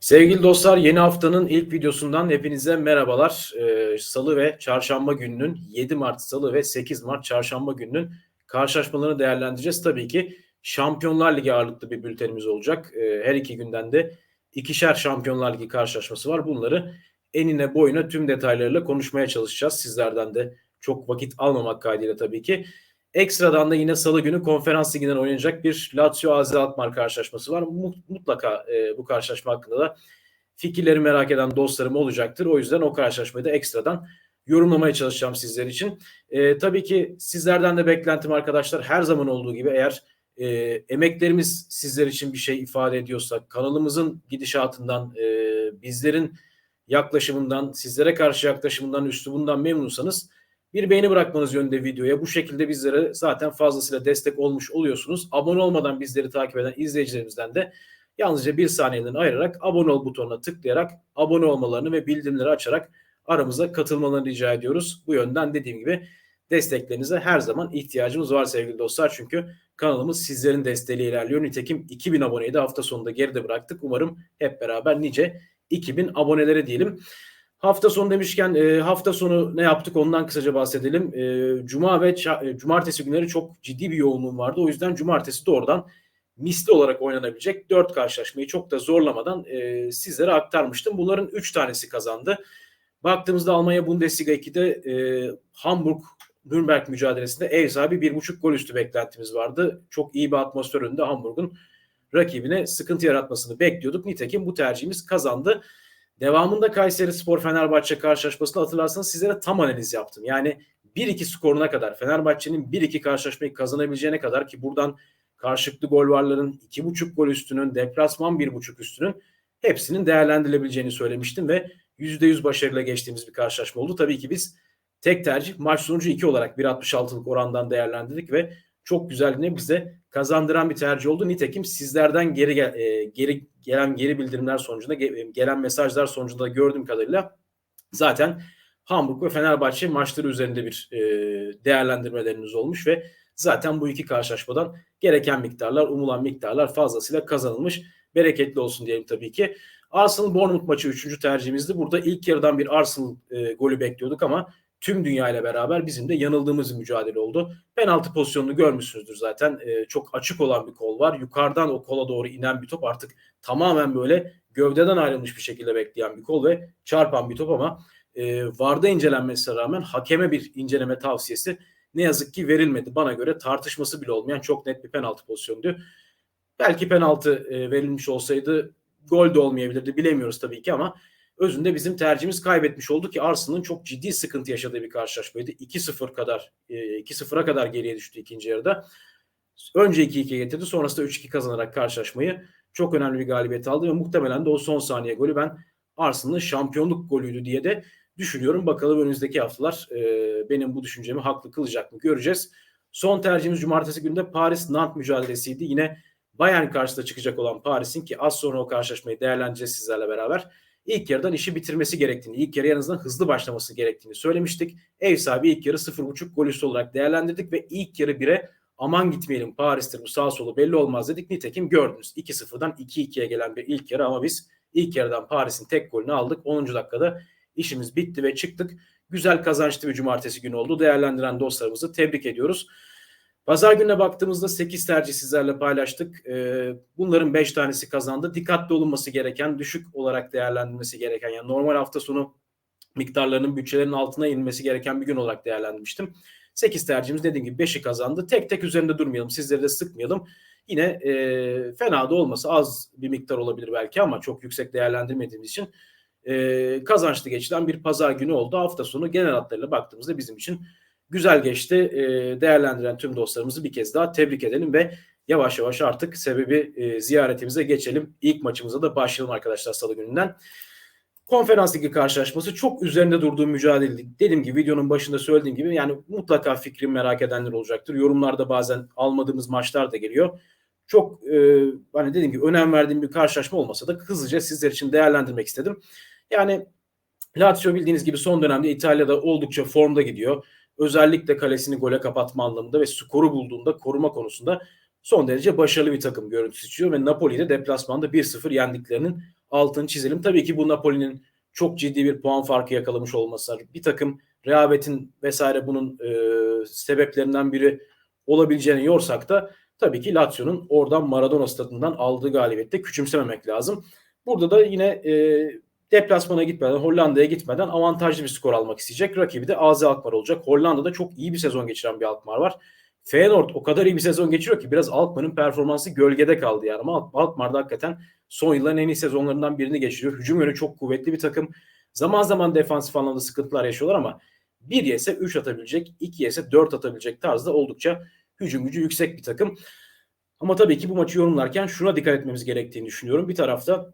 Sevgili dostlar yeni haftanın ilk videosundan hepinize merhabalar. Ee, Salı ve Çarşamba gününün 7 Mart Salı ve 8 Mart Çarşamba gününün karşılaşmalarını değerlendireceğiz. Tabii ki Şampiyonlar Ligi ağırlıklı bir bültenimiz olacak. Ee, her iki günden de ikişer Şampiyonlar Ligi karşılaşması var. Bunları enine boyuna tüm detaylarıyla konuşmaya çalışacağız. Sizlerden de çok vakit almamak kaydıyla tabii ki. Ekstradan da yine salı günü konferans liginden oynanacak bir Lazio AZ Alkmaar karşılaşması var. Mutlaka e, bu karşılaşma hakkında da fikirleri merak eden dostlarım olacaktır. O yüzden o karşılaşmayı da ekstradan yorumlamaya çalışacağım sizler için. E, tabii ki sizlerden de beklentim arkadaşlar her zaman olduğu gibi eğer e, emeklerimiz sizler için bir şey ifade ediyorsa, kanalımızın gidişatından, e, bizlerin yaklaşımından, sizlere karşı yaklaşımından, üslubundan memnunsanız bir beğeni bırakmanız yönünde videoya. Bu şekilde bizlere zaten fazlasıyla destek olmuş oluyorsunuz. Abone olmadan bizleri takip eden izleyicilerimizden de yalnızca bir saniyeden ayırarak abone ol butonuna tıklayarak abone olmalarını ve bildirimleri açarak aramıza katılmalarını rica ediyoruz. Bu yönden dediğim gibi desteklerinize her zaman ihtiyacımız var sevgili dostlar. Çünkü kanalımız sizlerin desteğiyle ilerliyor. Nitekim 2000 aboneyi de hafta sonunda geride bıraktık. Umarım hep beraber nice 2000 abonelere diyelim. Hafta sonu demişken e, hafta sonu ne yaptık ondan kısaca bahsedelim. E, Cuma ve e, cumartesi günleri çok ciddi bir yoğunluğum vardı. O yüzden cumartesi doğrudan misli olarak oynanabilecek dört karşılaşmayı çok da zorlamadan e, sizlere aktarmıştım. Bunların üç tanesi kazandı. Baktığımızda Almanya Bundesliga 2'de e, Hamburg Nürnberg mücadelesinde ev sahibi bir buçuk gol üstü beklentimiz vardı. Çok iyi bir atmosfer önünde Hamburg'un rakibine sıkıntı yaratmasını bekliyorduk. Nitekim bu tercihimiz kazandı. Devamında Kayseri Spor Fenerbahçe karşılaşmasını hatırlarsanız sizlere tam analiz yaptım. Yani 1-2 skoruna kadar Fenerbahçe'nin 1-2 karşılaşmayı kazanabileceğine kadar ki buradan karşılıklı gol varların 2.5 gol üstünün, deplasman 1.5 üstünün hepsinin değerlendirilebileceğini söylemiştim ve %100 başarıyla geçtiğimiz bir karşılaşma oldu. Tabii ki biz tek tercih maç sonucu 2 olarak 1.66'lık orandan değerlendirdik ve çok güzel yine bize kazandıran bir tercih oldu. Nitekim sizlerden geri gel, e, geri gelen geri bildirimler sonucunda gelen mesajlar sonucunda gördüğüm kadarıyla zaten Hamburg ve Fenerbahçe maçları üzerinde bir e, değerlendirmeleriniz olmuş ve zaten bu iki karşılaşmadan gereken miktarlar, umulan miktarlar fazlasıyla kazanılmış. Bereketli olsun diyelim tabii ki. Arsenal Bournemouth maçı üçüncü tercihimizdi. Burada ilk yarıdan bir Arsenal e, golü bekliyorduk ama tüm dünya ile beraber bizim de yanıldığımız bir mücadele oldu. Penaltı pozisyonunu görmüşsünüzdür zaten. E, çok açık olan bir kol var. Yukarıdan o kola doğru inen bir top artık tamamen böyle gövdeden ayrılmış bir şekilde bekleyen bir kol ve çarpan bir top ama e, VAR'da incelenmesine rağmen hakeme bir inceleme tavsiyesi ne yazık ki verilmedi. Bana göre tartışması bile olmayan çok net bir penaltı pozisyonuydu. Belki penaltı e, verilmiş olsaydı gol de olmayabilirdi bilemiyoruz tabii ki ama özünde bizim tercihimiz kaybetmiş oldu ki Arsenal'ın çok ciddi sıkıntı yaşadığı bir karşılaşmaydı. 2-0 kadar 2-0'a e, kadar geriye düştü ikinci yarıda. Önce 2-2 getirdi sonrasında 3-2 kazanarak karşılaşmayı çok önemli bir galibiyet aldı ve muhtemelen de o son saniye golü ben Arsenal'ın şampiyonluk golüydü diye de düşünüyorum. Bakalım önümüzdeki haftalar e, benim bu düşüncemi haklı kılacak mı göreceğiz. Son tercihimiz cumartesi günde Paris-Nantes mücadelesiydi. Yine Bayern karşısında çıkacak olan Paris'in ki az sonra o karşılaşmayı değerlendireceğiz sizlerle beraber ilk yarıdan işi bitirmesi gerektiğini, ilk yarı en hızlı başlaması gerektiğini söylemiştik. Ev sahibi ilk yarı 0.5 gol üstü olarak değerlendirdik ve ilk yarı 1'e aman gitmeyelim Paris'tir bu sağ solu belli olmaz dedik. Nitekim gördünüz 2-0'dan 2-2'ye gelen bir ilk yarı ama biz ilk yarıdan Paris'in tek golünü aldık. 10. dakikada işimiz bitti ve çıktık. Güzel kazançlı bir cumartesi günü oldu. Değerlendiren dostlarımızı tebrik ediyoruz. Pazar gününe baktığımızda 8 tercih sizlerle paylaştık. Ee, bunların 5 tanesi kazandı. Dikkatli olunması gereken, düşük olarak değerlendirilmesi gereken yani normal hafta sonu miktarlarının bütçelerin altına inmesi gereken bir gün olarak değerlendirmiştim. 8 tercihimiz dediğim gibi 5'i kazandı. Tek tek üzerinde durmayalım. Sizleri de sıkmayalım. Yine e, fena da olması az bir miktar olabilir belki ama çok yüksek değerlendirmediğimiz için e, kazançlı geçilen bir pazar günü oldu. Hafta sonu genel hatlarıyla baktığımızda bizim için güzel geçti. E, değerlendiren tüm dostlarımızı bir kez daha tebrik edelim ve yavaş yavaş artık sebebi e, ziyaretimize geçelim. İlk maçımıza da başlayalım arkadaşlar salı gününden. Konferans ligi karşılaşması çok üzerinde durduğum mücadele. Dediğim gibi videonun başında söylediğim gibi yani mutlaka fikrim merak edenler olacaktır. Yorumlarda bazen almadığımız maçlar da geliyor. Çok e, hani dediğim gibi önem verdiğim bir karşılaşma olmasa da hızlıca sizler için değerlendirmek istedim. Yani Lazio bildiğiniz gibi son dönemde İtalya'da oldukça formda gidiyor. Özellikle kalesini gole kapatma anlamında ve skoru bulduğunda koruma konusunda son derece başarılı bir takım görüntüsü çıkıyor ve Napoli'de deplasmanda 1-0 yendiklerinin altını çizelim. Tabii ki bu Napoli'nin çok ciddi bir puan farkı yakalamış olması. Bir takım rehavetin vesaire bunun e, sebeplerinden biri olabileceğini yorsak da tabii ki Lazio'nun oradan Maradona stadından aldığı galibiyette küçümsememek lazım. Burada da yine e, deplasmana gitmeden, Hollanda'ya gitmeden avantajlı bir skor almak isteyecek. Rakibi de AZ Alkmaar olacak. Hollanda'da çok iyi bir sezon geçiren bir Alkmaar var. Feyenoord o kadar iyi bir sezon geçiriyor ki biraz Alkmaar'ın performansı gölgede kaldı yani. Ama Alkmaar'da hakikaten son yılların en iyi sezonlarından birini geçiriyor. Hücum yönü çok kuvvetli bir takım. Zaman zaman defansif anlamda sıkıntılar yaşıyorlar ama 1 yese 3 atabilecek, 2 yese 4 atabilecek tarzda oldukça hücum gücü yüksek bir takım. Ama tabii ki bu maçı yorumlarken şuna dikkat etmemiz gerektiğini düşünüyorum. Bir tarafta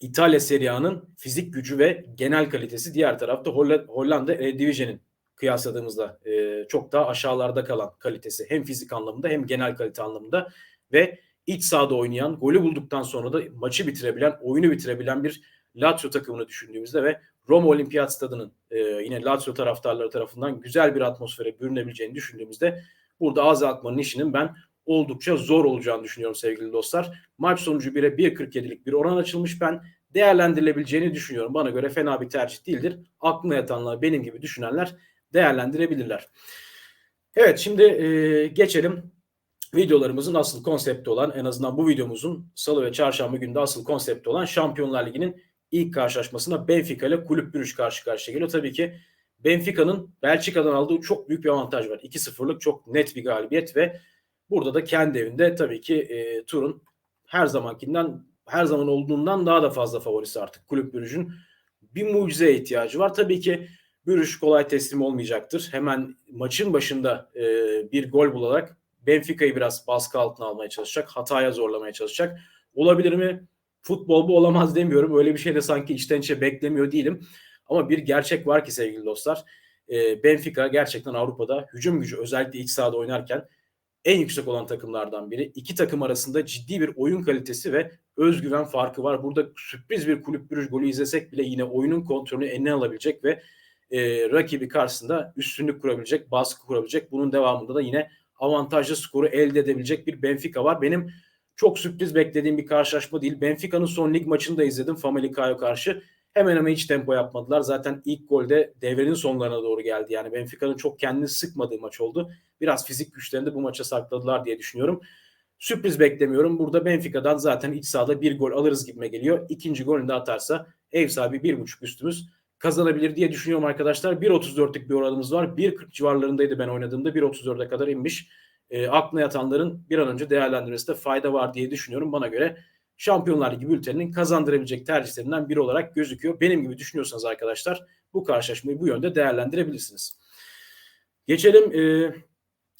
İtalya Serie A'nın fizik gücü ve genel kalitesi, diğer tarafta Hollanda Eredivisie'nin kıyasladığımızda e, çok daha aşağılarda kalan kalitesi. Hem fizik anlamında hem genel kalite anlamında ve iç sahada oynayan, golü bulduktan sonra da maçı bitirebilen, oyunu bitirebilen bir Lazio takımını düşündüğümüzde ve Roma Olimpiyat Stadı'nın e, yine Lazio taraftarları tarafından güzel bir atmosfere bürünebileceğini düşündüğümüzde burada AZ Alkmaar'ın işinin ben oldukça zor olacağını düşünüyorum sevgili dostlar. Maç sonucu 1'e 1.47'lik bir oran açılmış. Ben değerlendirilebileceğini düşünüyorum. Bana göre fena bir tercih değildir. Aklına yatanlar benim gibi düşünenler değerlendirebilirler. Evet şimdi e, geçelim videolarımızın asıl konsepti olan en azından bu videomuzun salı ve çarşamba günde asıl konsepti olan Şampiyonlar Ligi'nin ilk karşılaşmasında Benfica ile Kulüp Brüj karşı karşıya geliyor. Tabii ki Benfica'nın Belçika'dan aldığı çok büyük bir avantaj var. 2-0'lık çok net bir galibiyet ve burada da kendi evinde tabii ki e, turun her zamankinden her zaman olduğundan daha da fazla favorisi artık Kulüp Brüj'ün bir mucizeye ihtiyacı var. Tabii ki Brüj kolay teslim olmayacaktır. Hemen maçın başında e, bir gol bularak Benfica'yı biraz baskı altına almaya çalışacak. Hataya zorlamaya çalışacak. Olabilir mi? Futbol bu olamaz demiyorum. Öyle bir şey de sanki içten içe beklemiyor değilim. Ama bir gerçek var ki sevgili dostlar. E, Benfica gerçekten Avrupa'da hücum gücü özellikle iç sahada oynarken en yüksek olan takımlardan biri. İki takım arasında ciddi bir oyun kalitesi ve özgüven farkı var. Burada sürpriz bir kulüp bürüş golü izlesek bile yine oyunun kontrolünü eline alabilecek ve e, rakibi karşısında üstünlük kurabilecek, baskı kurabilecek. Bunun devamında da yine avantajlı skoru elde edebilecek bir Benfica var. Benim çok sürpriz beklediğim bir karşılaşma değil. Benfica'nın son lig maçını da izledim Famalica'ya karşı. Hemen hemen hiç tempo yapmadılar. Zaten ilk golde devrenin sonlarına doğru geldi. Yani Benfica'nın çok kendini sıkmadığı maç oldu. Biraz fizik güçlerini de bu maça sakladılar diye düşünüyorum. Sürpriz beklemiyorum. Burada Benfica'dan zaten iç sahada bir gol alırız gibime geliyor. İkinci golünü de atarsa ev sahibi bir buçuk üstümüz kazanabilir diye düşünüyorum arkadaşlar. 1.34'lük bir oranımız var. 1.40 civarlarındaydı ben oynadığımda. 1.34'e kadar inmiş. E, aklına yatanların bir an önce değerlendirmesinde fayda var diye düşünüyorum. Bana göre Şampiyonlar Ligi bülteninin kazandırabilecek tercihlerinden biri olarak gözüküyor. Benim gibi düşünüyorsanız arkadaşlar bu karşılaşmayı bu yönde değerlendirebilirsiniz. Geçelim e,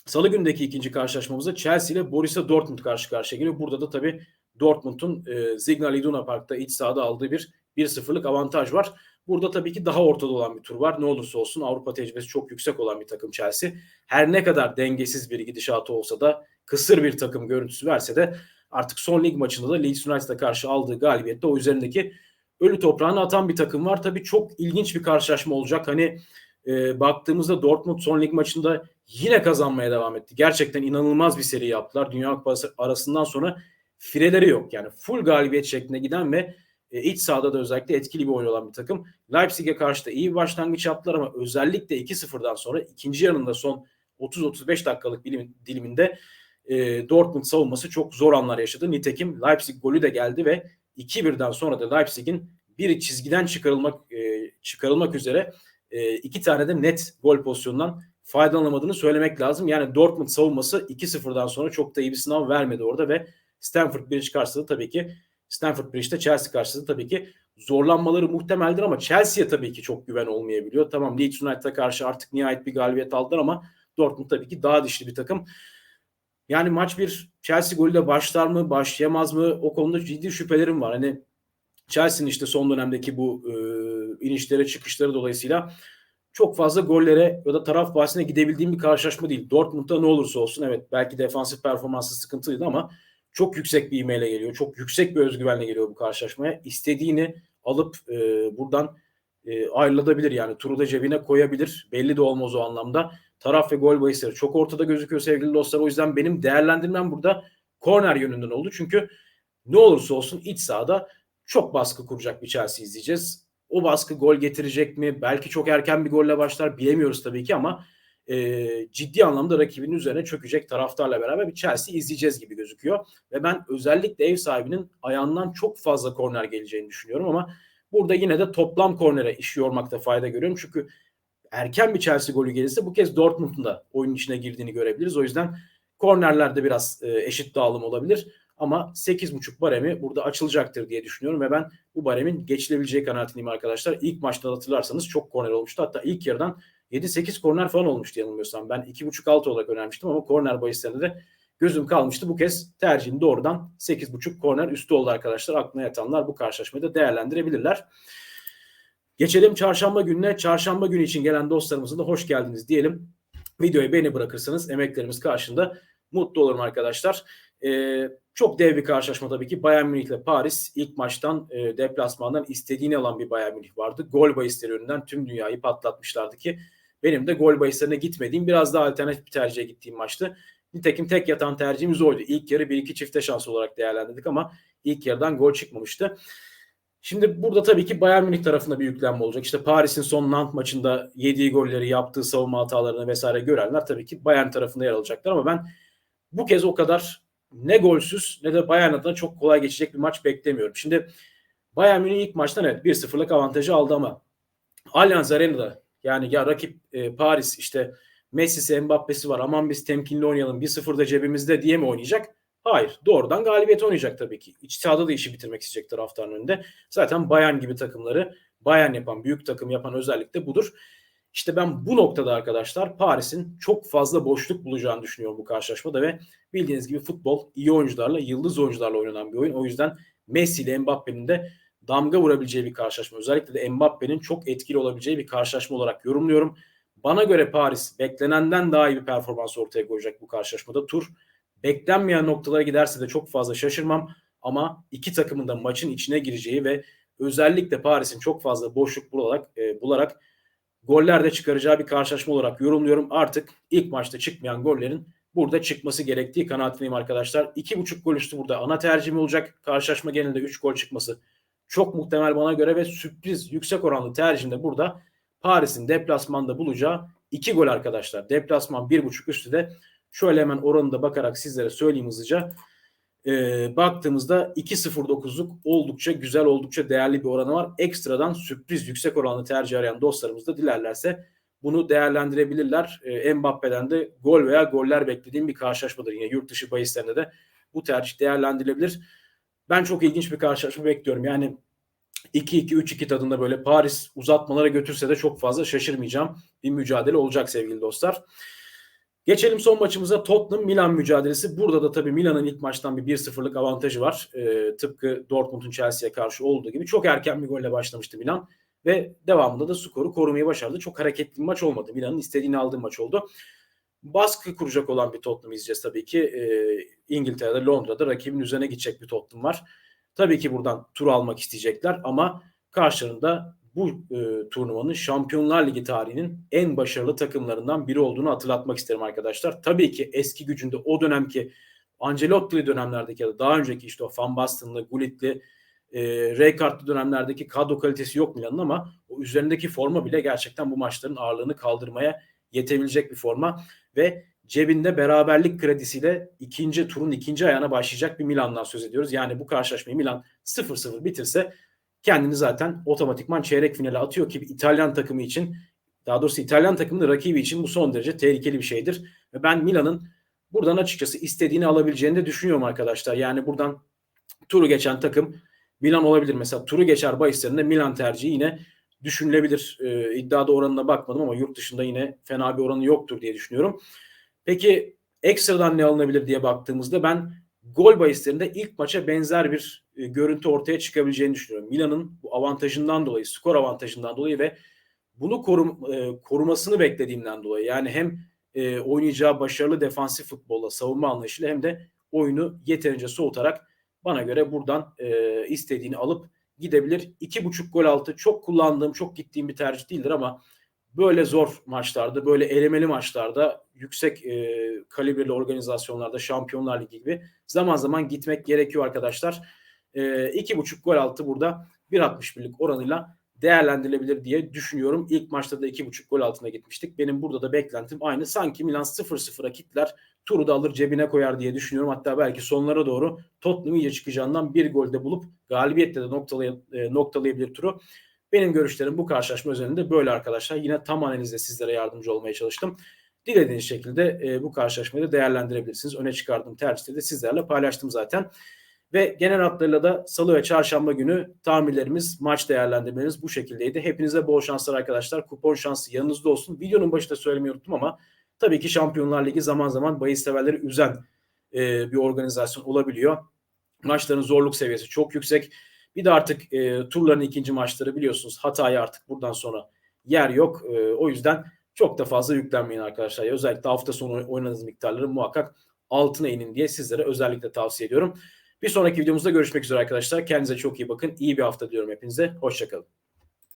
Salı gündeki ikinci karşılaşmamızda Chelsea ile Borussia Dortmund karşı karşıya geliyor. Burada da tabii Dortmund'un e, Signal Iduna Park'ta iç sahada aldığı bir 1-0'lık avantaj var. Burada tabii ki daha ortada olan bir tur var. Ne olursa olsun Avrupa tecrübesi çok yüksek olan bir takım Chelsea. Her ne kadar dengesiz bir gidişatı olsa da kısır bir takım görüntüsü verse de artık son lig maçında da Leeds United'a karşı aldığı galibiyette o üzerindeki ölü toprağını atan bir takım var. Tabii çok ilginç bir karşılaşma olacak. Hani e, baktığımızda Dortmund son lig maçında yine kazanmaya devam etti. Gerçekten inanılmaz bir seri yaptılar. Dünya Kupası arasından sonra fireleri yok. Yani full galibiyet şeklinde giden ve e, iç sahada da özellikle etkili bir oyun olan bir takım. Leipzig'e karşı da iyi bir başlangıç yaptılar ama özellikle 2-0'dan sonra ikinci yarında son 30-35 dakikalık diliminde e, Dortmund savunması çok zor anlar yaşadı. Nitekim Leipzig golü de geldi ve 2-1'den sonra da Leipzig'in bir çizgiden çıkarılmak e, çıkarılmak üzere e, iki tane de net gol pozisyonundan faydalanamadığını söylemek lazım. Yani Dortmund savunması 2-0'dan sonra çok da iyi bir sınav vermedi orada ve Stanford Bridge karşısında tabii ki Stanford Bridge'de Chelsea karşısında tabii ki zorlanmaları muhtemeldir ama Chelsea'ye tabii ki çok güven olmayabiliyor. Tamam Leeds United'a karşı artık nihayet bir galibiyet aldılar ama Dortmund tabii ki daha dişli bir takım. Yani maç bir Chelsea golüyle başlar mı, başlayamaz mı? O konuda ciddi şüphelerim var. Hani Chelsea'nin işte son dönemdeki bu e, inişlere çıkışları dolayısıyla çok fazla gollere ya da taraf bahsine gidebildiğim bir karşılaşma değil. Dortmund'da ne olursa olsun evet belki defansif performansı sıkıntılıydı ama çok yüksek bir imeyle geliyor. Çok yüksek bir özgüvenle geliyor bu karşılaşmaya. İstediğini alıp e, buradan e, ayrılabilir yani turu da cebine koyabilir. Belli de olmaz o anlamda. Taraf ve gol bahisleri çok ortada gözüküyor sevgili dostlar. O yüzden benim değerlendirmem burada korner yönünden oldu. Çünkü ne olursa olsun iç sahada çok baskı kuracak bir Chelsea izleyeceğiz. O baskı gol getirecek mi? Belki çok erken bir golle başlar bilemiyoruz tabii ki ama e, ciddi anlamda rakibinin üzerine çökecek taraftarla beraber bir Chelsea izleyeceğiz gibi gözüküyor. Ve ben özellikle ev sahibinin ayağından çok fazla korner geleceğini düşünüyorum ama burada yine de toplam kornere iş yormakta fayda görüyorum. Çünkü erken bir Chelsea golü gelirse bu kez Dortmund'un da oyun içine girdiğini görebiliriz. O yüzden kornerlerde biraz e, eşit dağılım olabilir. Ama 8.5 baremi burada açılacaktır diye düşünüyorum ve ben bu baremin geçilebileceği kanaatindeyim arkadaşlar. İlk maçta hatırlarsanız çok korner olmuştu. Hatta ilk yarıdan 7-8 korner falan olmuştu yanılmıyorsam. Ben 2.5 alt olarak önermiştim ama korner bahislerinde de gözüm kalmıştı. Bu kez tercihim doğrudan 8.5 korner üstü oldu arkadaşlar. Aklına yatanlar bu karşılaşmayı da değerlendirebilirler. Geçelim çarşamba gününe. Çarşamba günü için gelen dostlarımıza da hoş geldiniz diyelim. Videoyu beğeni bırakırsanız emeklerimiz karşında mutlu olurum arkadaşlar. Ee, çok dev bir karşılaşma tabii ki. Bayern Münih ile Paris ilk maçtan e, deplasmandan istediğini alan bir Bayern Münih vardı. Gol bahisleri önünden tüm dünyayı patlatmışlardı ki benim de gol bahislerine gitmediğim biraz daha alternatif bir tercihe gittiğim maçtı. Nitekim tek yatan tercihimiz oydu. İlk yarı bir iki çifte şans olarak değerlendirdik ama ilk yarıdan gol çıkmamıştı. Şimdi burada tabii ki Bayern Münih tarafında bir yüklenme olacak. İşte Paris'in son Nantes maçında yediği golleri, yaptığı savunma hatalarını vesaire görenler tabii ki Bayern tarafında yer alacaklar ama ben bu kez o kadar ne golsüz ne de Bayern adına çok kolay geçecek bir maç beklemiyorum. Şimdi Bayern Münih ilk maçtan evet 1-0'lık avantajı aldı ama Allianz Arena'da yani ya rakip e, Paris işte Messi'si Mbappe'si var aman biz temkinli oynayalım 1-0'da cebimizde diye mi oynayacak? Hayır. Doğrudan galibiyet oynayacak tabii ki. İç sahada da işi bitirmek isteyecek taraftarın önünde. Zaten Bayern gibi takımları Bayern yapan, büyük takım yapan özellikle budur. İşte ben bu noktada arkadaşlar Paris'in çok fazla boşluk bulacağını düşünüyorum bu karşılaşmada ve bildiğiniz gibi futbol iyi oyuncularla, yıldız oyuncularla oynanan bir oyun. O yüzden Messi ile Mbappe'nin de damga vurabileceği bir karşılaşma. Özellikle de Mbappe'nin çok etkili olabileceği bir karşılaşma olarak yorumluyorum. Bana göre Paris beklenenden daha iyi bir performans ortaya koyacak bu karşılaşmada. Tur beklenmeyen noktalara giderse de çok fazla şaşırmam. Ama iki takımın da maçın içine gireceği ve özellikle Paris'in çok fazla boşluk bularak, e, bularak goller de çıkaracağı bir karşılaşma olarak yorumluyorum. Artık ilk maçta çıkmayan gollerin burada çıkması gerektiği kanaatindeyim arkadaşlar. 2.5 gol üstü burada ana tercihim olacak. Karşılaşma genelinde 3 gol çıkması çok muhtemel bana göre ve sürpriz yüksek oranlı tercihimde burada Paris'in deplasmanda bulacağı 2 gol arkadaşlar. Deplasman 1.5 üstü de şöyle hemen oranında bakarak sizlere söyleyeyim hızlıca. Ee, baktığımızda 2.09'luk oldukça güzel, oldukça değerli bir oranı var. Ekstradan sürpriz yüksek oranlı tercih arayan dostlarımız da dilerlerse bunu değerlendirebilirler. Ee, Mbappe'den de gol veya goller beklediğim bir karşılaşmadır. Yine yurt dışı bahislerinde de bu tercih değerlendirilebilir. Ben çok ilginç bir karşılaşma bekliyorum. Yani 2-2-3-2 tadında böyle Paris uzatmalara götürse de çok fazla şaşırmayacağım bir mücadele olacak sevgili dostlar. Geçelim son maçımıza Tottenham Milan mücadelesi. Burada da tabii Milan'ın ilk maçtan bir 1-0'lık avantajı var. Ee, tıpkı Dortmund'un Chelsea'ye karşı olduğu gibi. Çok erken bir golle başlamıştı Milan ve devamında da skoru korumayı başardı. Çok hareketli bir maç olmadı. Milan'ın istediğini aldığı maç oldu. Baskı kuracak olan bir Tottenham izleyeceğiz tabii ki. Ee, İngiltere'de, Londra'da rakibin üzerine gidecek bir Tottenham var. Tabii ki buradan tur almak isteyecekler ama karşılarında bu e, turnuvanın Şampiyonlar Ligi tarihinin en başarılı takımlarından biri olduğunu hatırlatmak isterim arkadaşlar. Tabii ki eski gücünde o dönemki Ancelotti'li dönemlerdeki ya da daha önceki işte o Van Basten'lı, Gullit'li, e, Rijkaard'lı dönemlerdeki kadro kalitesi yok Milan'ın ama o üzerindeki forma bile gerçekten bu maçların ağırlığını kaldırmaya yetebilecek bir forma ve cebinde beraberlik kredisiyle ikinci turun ikinci ayağına başlayacak bir Milan'dan söz ediyoruz. Yani bu karşılaşmayı Milan 0-0 bitirse kendini zaten otomatikman çeyrek finale atıyor ki İtalyan takımı için daha doğrusu İtalyan takımının rakibi için bu son derece tehlikeli bir şeydir. Ve ben Milan'ın buradan açıkçası istediğini alabileceğini de düşünüyorum arkadaşlar. Yani buradan turu geçen takım Milan olabilir. Mesela turu geçer bahislerinde Milan tercihi yine düşünülebilir. Ee, iddiada oranına bakmadım ama yurt dışında yine fena bir oranı yoktur diye düşünüyorum. Peki ekstradan ne alınabilir diye baktığımızda ben gol bahislerinde ilk maça benzer bir e, görüntü ortaya çıkabileceğini düşünüyorum. Milan'ın bu avantajından dolayı, skor avantajından dolayı ve bunu korum, e, korumasını beklediğimden dolayı yani hem e, oynayacağı başarılı defansif futbolla, savunma anlayışıyla hem de oyunu yeterince soğutarak bana göre buradan e, istediğini alıp gidebilir. İki buçuk gol altı çok kullandığım, çok gittiğim bir tercih değildir ama böyle zor maçlarda, böyle elemeli maçlarda, yüksek e, kalibreli organizasyonlarda, Şampiyonlar Ligi gibi zaman zaman gitmek gerekiyor arkadaşlar. e, 2.5 gol altı burada 1.61'lik oranıyla değerlendirilebilir diye düşünüyorum. İlk maçta da 2.5 gol altına gitmiştik. Benim burada da beklentim aynı. Sanki Milan 0-0'a kitler turu da alır cebine koyar diye düşünüyorum. Hatta belki sonlara doğru Tottenham iyice çıkacağından bir golde bulup galibiyetle de noktalay e, noktalayabilir turu. Benim görüşlerim bu karşılaşma üzerinde böyle arkadaşlar. Yine tam analizde sizlere yardımcı olmaya çalıştım. Dilediğiniz şekilde e, bu karşılaşmayı da değerlendirebilirsiniz. Öne çıkardığım tercihleri de sizlerle paylaştım zaten. Ve genel hatlarıyla da salı ve çarşamba günü tahminlerimiz, maç değerlendirmelerimiz bu şekildeydi. Hepinize bol şanslar arkadaşlar. Kupon şansı yanınızda olsun. Videonun başında söylemeyi unuttum ama tabii ki Şampiyonlar Ligi zaman zaman bahis severleri üzen e, bir organizasyon olabiliyor. Maçların zorluk seviyesi çok yüksek. Bir de artık e, turların ikinci maçları biliyorsunuz hataya artık buradan sonra yer yok. E, o yüzden çok da fazla yüklenmeyin arkadaşlar. Özellikle hafta sonu oynadığınız miktarları muhakkak altına inin diye sizlere özellikle tavsiye ediyorum. Bir sonraki videomuzda görüşmek üzere arkadaşlar. Kendinize çok iyi bakın. İyi bir hafta diyorum hepinize. Hoşçakalın.